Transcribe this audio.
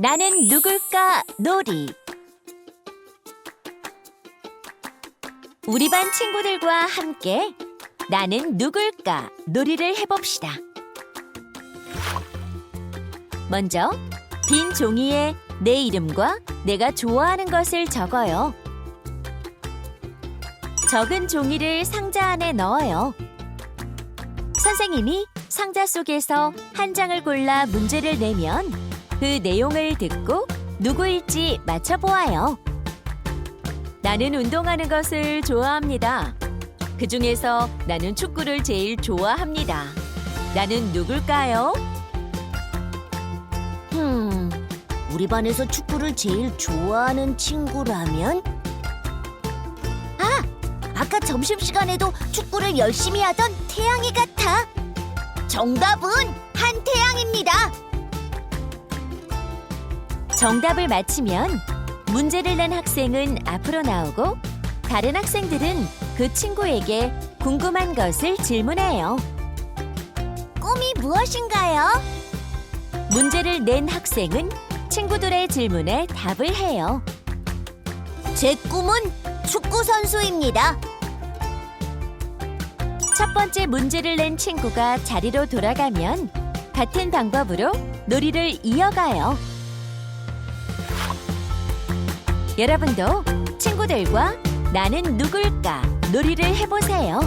나는 누굴까 놀이 우리 반 친구들과 함께 나는 누굴까 놀이를 해봅시다. 먼저 빈 종이에 내 이름과 내가 좋아하는 것을 적어요. 적은 종이를 상자 안에 넣어요. 선생님이 상자 속에서 한 장을 골라 문제를 내면 그 내용을 듣고 누구일지 맞춰보아요. 나는 운동하는 것을 좋아합니다. 그 중에서 나는 축구를 제일 좋아합니다. 나는 누굴까요? 음, 우리 반에서 축구를 제일 좋아하는 친구라면? 아, 아까 점심시간에도 축구를 열심히 하던 태양이 같아. 정답은 한태양입니다. 정답을 맞히면 문제를 낸 학생은 앞으로 나오고 다른 학생들은 그 친구에게 궁금한 것을 질문해요. 꿈이 무엇인가요? 문제를 낸 학생은 친구들의 질문에 답을 해요. 제 꿈은 축구 선수입니다. 첫 번째 문제를 낸 친구가 자리로 돌아가면 같은 방법으로 놀이를 이어가요. 여러분도 친구들과 나는 누굴까 놀이를 해보세요.